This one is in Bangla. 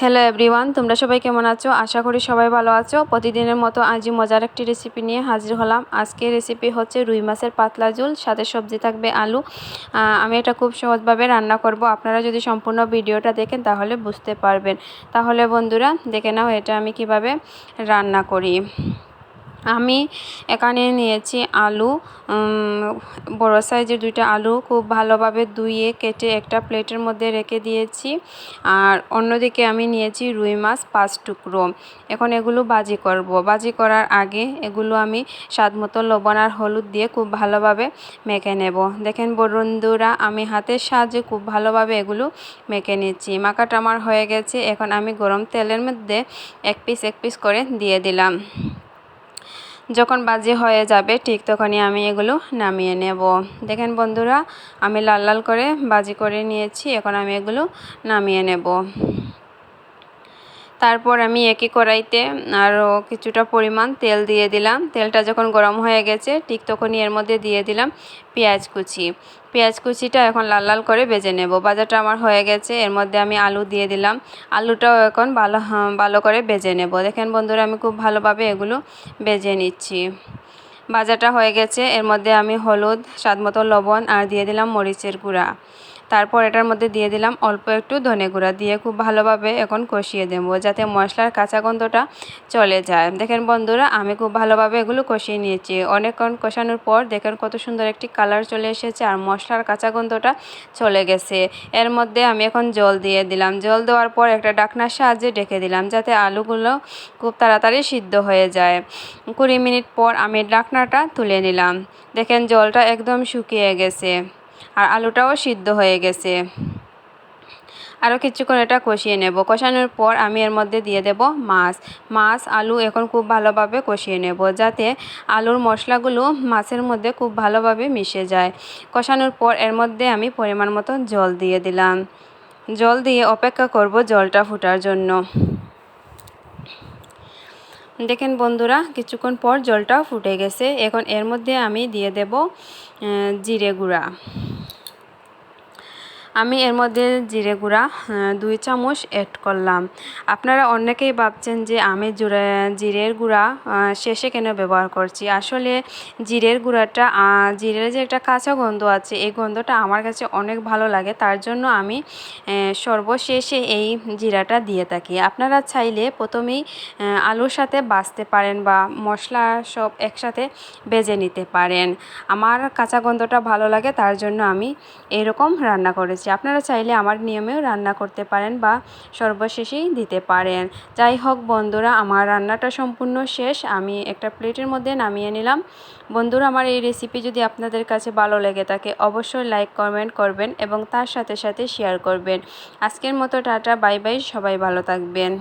হ্যালো এভরিওয়ান তোমরা সবাই কেমন আছো? আশা করি সবাই ভালো আছো। প্রতিদিনের মতো আজই মজার একটি রেসিপি নিয়ে হাজির হলাম। আজকে রেসিপি হচ্ছে রুই মাছের পাতলা ঝোল, সাথে সবজি থাকবে আলু। আমি এটা খুব সহজভাবে রান্না করব। আপনারা যদি সম্পূর্ণ ভিডিওটা দেখেন তাহলে বুঝতে পারবেন। তাহলে বন্ধুরা, দেখে নাও এটা আমি কীভাবে রান্না করি। আমি এখানে নিয়েছি আলু বড় সাইজের দুইটা আলু, খুব ভালোভাবে ধুয়ে কেটে একটা প্লেটের মধ্যে রেখে দিয়েছি। আর অন্যদিকে আমি নিয়েছি রুই মাছ পাঁচ টুকরো। এখন এগুলো বাজি করব। বাজি করার আগে এগুলো আমি স্বাদ মতো লবণ আর হলুদ দিয়ে খুব ভালোভাবে মেখে নেব। দেখেন বন্ধুরা, আমি হাতের সাহায্যে খুব ভালোভাবে এগুলো মেখে নিচ্ছি। মাখাটা আমার হয়ে গেছে। এখন আমি গরম তেলের মধ্যে এক পিস এক পিস করে দিয়ে দিলাম। যখন বাজি হয়ে যাবে, ঠিক তখনই আমি এগুলো নামিয়ে নেব। দেখেন বন্ধুরা, আমি লাল লাল করে বাজি করে নিয়েছি, এখন আমি এগুলো নামিয়ে নেব। তারপর আমি একই কড়াইতে আরও কিছুটা পরিমাণ তেল দিয়ে দিলাম। তেলটা যখন গরম হয়ে গেছে, ঠিক তখনই এর মধ্যে দিয়ে দিলাম পেঁয়াজ কুচি। পেঁয়াজ কুচিটা এখন লাল লাল করে বেজে নেব। বাজারটা আমার হয়ে গেছে, এর মধ্যে আমি আলু দিয়ে দিলাম। আলুটাও এখন ভালো ভালো করে বেজে নেব। দেখেন বন্ধুরা, আমি খুব ভালোভাবে এগুলো বেজে নিচ্ছি। বাজারটা হয়ে গেছে, এর মধ্যে আমি হলুদ, স্বাদ মতো লবণ, আর দিয়ে দিলাম মরিচের গুঁড়া। তারপর এটার মধ্যে দিয়ে দিলাম অল্প একটু ধনে গুঁড়া দিয়ে খুব ভালোভাবে এখন কষিয়ে দেবো যাতে মশলার কাঁচা গন্ধটা চলে যায়। দেখেন বন্ধুরা, আমি খুব ভালোভাবে এগুলো কষিয়ে নিয়েছি। অনেকক্ষণ কষানোর পর দেখেন কত সুন্দর একটি কালার চলে এসেছে আর মশলার কাঁচা গন্ধটা চলে গেছে। এর মধ্যে আমি এখন জল দিয়ে দিলাম। জল দেওয়ার পর একটা ডাকনার সাহায্যে ডেকে দিলাম যাতে আলুগুলো খুব তাড়াতাড়ি সিদ্ধ হয়ে যায়। কুড়ি মিনিট পর আমি ডাকনাটা তুলে নিলাম। দেখেন জলটা একদম শুকিয়ে গেছে। আর আলুটাও সিদ্ধ হয়ে গেছে। আরও কিছুক্ষণ এটা কষিয়ে নেব। কষানোর পর আমি এর মধ্যে দিয়ে দেব মাছ। মাছ, আলু এখন খুব ভালোভাবে কষিয়ে নেব যাতে আলুর মশলাগুলো মাছের মধ্যে খুব ভালোভাবে মিশে যায়। কষানোর পর এর মধ্যে আমি পরিমাণ মতো জল দিয়ে দিলাম। জল দিয়ে অপেক্ষা করব জলটা ফোটার জন্য। দেখেন বন্ধুরা, কিছুক্ষণ পর জলটাও ফুটে গেছে। এখন এর মধ্যে আমি দিয়ে দেব জিরে গুঁড়া। আমি এর মধ্যে জিরে গুঁড়া দুই চামচ অ্যাড করলাম। আপনারা অনেকেই ভাবছেন যে আমি জিরের গুঁড়া শেষে কেন ব্যবহার করছি? আসলে জিরের গুঁড়াটা জিরের যে একটা কাঁচা গন্ধ আছে, এই গন্ধটা আমার কাছে অনেক ভালো লাগে। তার জন্য আমি সর্বশেষে এই জিরাটা দিয়ে থাকি। আপনারা চাইলে প্রথমেই আলুর সাথে বাছতে পারেন বা মশলা সব একসাথে বেজে নিতে পারেন। আমার কাঁচা গন্ধটা ভালো লাগে, তার জন্য আমি এরকম রান্না করেছি। আপনারা চাইলে আমার নিয়মেও রান্না করতে পারেন বা সর্বশেষেই দিতে পারেন। যাই হোক বন্ধুরা, আমার রান্নাটা সম্পূর্ণ শেষ। আমি একটা প্লেটের মধ্যে নামিয়ে নিলাম। বন্ধুরা, আমার এই রেসিপি যদি আপনাদের কাছে ভালো লেগে থাকে, অবশ্যই লাইক কমেন্ট করবেন এবং তার সাথে সাথে শেয়ার করবেন। আজকের মতো টাটা বাই বাই সবাই ভালো থাকবেন।